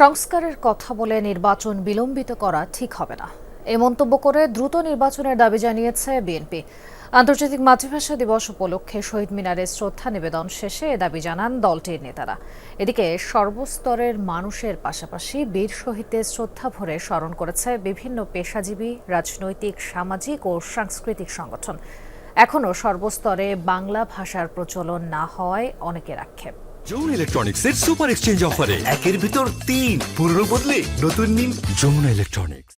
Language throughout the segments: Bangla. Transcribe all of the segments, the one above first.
সংস্কারের কথা বলে নির্বাচন বিলম্বিত করা ঠিক হবে না। এ মন্তব্য করে দ্রুত নির্বাচনের দাবি জানিয়েছে বিএনপি। আন্তর্জাতিক মাতৃভাষা দিবস উপলক্ষে শহীদ মিনারে শ্রদ্ধা নিবেদন শেষে এ দাবি জানান দলটির নেতারা। এদিকে সর্বস্তরের মানুষের পাশাপাশি বীর শহীদদের শ্রদ্ধা ভরে স্মরণ করেছে বিভিন্ন পেশাজীবী, রাজনৈতিক, সামাজিক ও সাংস্কৃতিক সংগঠন। এখনও সর্বস্তরে বাংলা ভাষার প্রচলন না হওয়ায় অনেকের আক্ষেপ। যমুনা ইলেকট্রনিক্সের সুপার এক্সচেঞ্জ অফারে একের ভিতর তিন, পুরনো বদলে নতুন নিন যমুনা ইলেকট্রনিক্স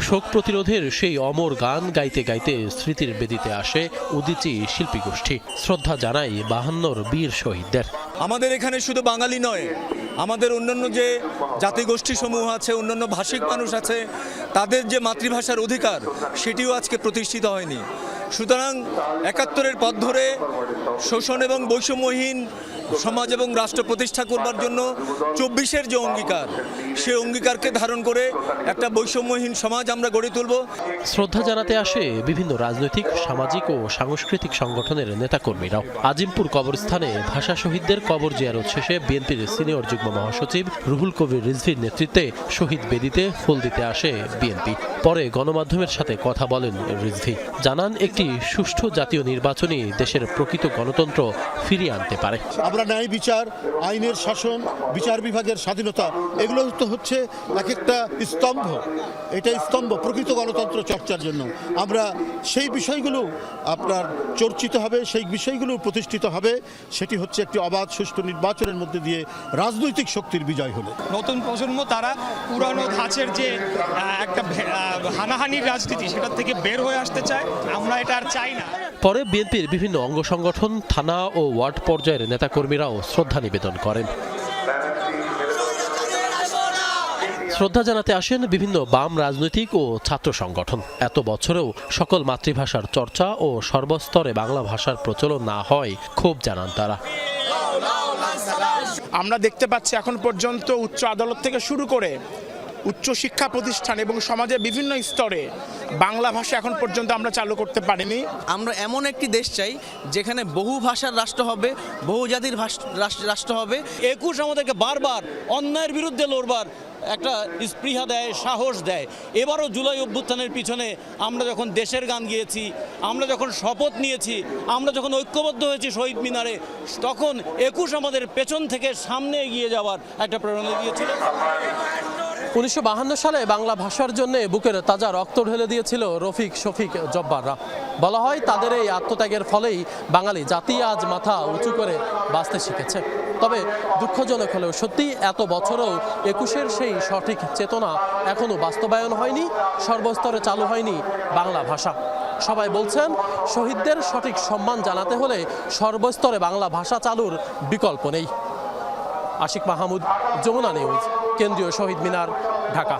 শোক প্রতিরোধের সেই অমর গান গাইতে গাইতে স্মৃতির বেদিতে আসে উদিচি শিল্পী গোষ্ঠী শ্রদ্ধা জানাই বাহান্নর বীর শহীদদের। আমাদের এখানে শুধু বাঙালি নয়, আমাদের অন্যান্য যে জাতিগোষ্ঠী সমূহ আছে, অন্যান্য ভাষিক মানুষ আছে, তাদের যে মাতৃভাষার অধিকার, সেটিও আজকে প্রতিষ্ঠিত হয়নি। সুতরাং একাত্তরের পথ ধরে শোষণ এবং বৈষম্যহীন সমাজ এবং রাষ্ট্র প্রতিষ্ঠা করবার জন্য চব্বিশের যে অঙ্গীকার, সে অঙ্গীকারকে ধারণ করে একটা বৈষম্যহীন সমাজ আমরা গড়ে তুলব। শ্রদ্ধা জানাতে আসে বিভিন্ন রাজনৈতিক, সামাজিক ও সাংস্কৃতিক সংগঠনের নেতাকর্মীরাও। আজিমপুর কবরস্থানে ভাষা শহীদদের কবর জিয়ারত শেষে বিএনপির সিনিয়র যুগ্ম মহাসচিব রুহুল কবির রিজভির নেতৃত্বে শহীদ বেদিতে ফুল দিতে আসে বিএনপি। পরে গণমাধ্যমের সাথে কথা বলেন রিজভি। জানান একটি সুষ্ঠু জাতীয় নির্বাচনই দেশের প্রকৃত গণতন্ত্র। ফিরিয়ে আনতে পারে। আমরা ন্যায় বিচার আইনের শাসন বিচার বিভাগের স্বাধীনতা এগুলো তো হচ্ছে এক একটা স্তম্ভ। এটা স্তম্ভ প্রকৃত গণতন্ত্র চর্চার জন্য। আমরা সেই বিষয়গুলো আপনার চর্চিত হবে সেই বিষয়গুলো প্রতিষ্ঠিত হবে। সেটি হচ্ছে একটি অবাধ সুষ্ঠু নির্বাচনের মধ্যে দিয়ে রাজনৈতিক শক্তির বিজয় হলো। নতুন প্রজন্ম তারা পুরানো ধাঁচের যে একটা হানাহানির রাজনীতি সেটার থেকে বের হয়ে আসতে চায়। আমরা এটা আর চাই না। পরে বিএনপির বিভিন্ন অঙ্গ সংগঠন থানা ও ওয়ার্ড পর্যায়ের নেতাকর্মীরাও শ্রদ্ধা নিবেদন করেন। শ্রদ্ধা জানাতে আসেন বিভিন্ন বাম রাজনৈতিক ও ছাত্র সংগঠন। এত বছরেও সকল মাতৃভাষার চর্চা ও সর্বস্তরে বাংলা ভাষার প্রচলন না হয়, ক্ষোভ জানান তারা। আমরা দেখতে পাচ্ছি এখন পর্যন্ত উচ্চ আদালত থেকে শুরু করে উচ্চ শিক্ষা প্রতিষ্ঠান এবং সমাজের বিভিন্ন স্তরে বাংলা ভাষা এখন পর্যন্ত আমরা চালু করতে পারিনি। আমরা এমন একটি দেশ চাই যেখানে বহু ভাষার রাষ্ট্র হবে বহু জাতির রাষ্ট্র- রাষ্ট্র হবে। একুশ আমাদেরকে বারবার অন্যায়ের বিরুদ্ধে লড়বার একটা স্পৃহা দেয় সাহস দেয়। এবারও জুলাই অভ্যুত্থানের পিছনে আমরা যখন দেশের গান গিয়েছি আমরা যখন শপথ নিয়েছি আমরা যখন ঐক্যবদ্ধ হয়েছি শহীদ মিনারে তখন একুশ আমাদের পেছন থেকে সামনে এগিয়ে যাওয়ার একটা প্রেরণা দিয়েছিল। উনিশশো সালে বাংলা ভাষার জন্য বুকের তাজা রক্ত ঢেলে দিয়েছিল রফিক শফিক জব্বাররা। বলা হয় তাদের এই আত্মত্যাগের ফলেই বাঙালি জাতি আজ মাথা উঁচু করে বাঁচতে শিখেছে। তবে দুঃখজনক হলেও সত্যি এত বছরেও একুশের সেই সঠিক চেতনা এখনও বাস্তবায়ন হয়নি, সর্বস্তরে চালু হয়নি বাংলা ভাষা। সবাই বলছেন, শহীদদের সঠিক সম্মান জানাতে হলে সর্বস্তরে বাংলা ভাষা চালুর বিকল্প নেই। আশিক মাহমুদ, যমুনা নিউজ। কেন্দ্রীয় শহীদ মিনার ঢাকা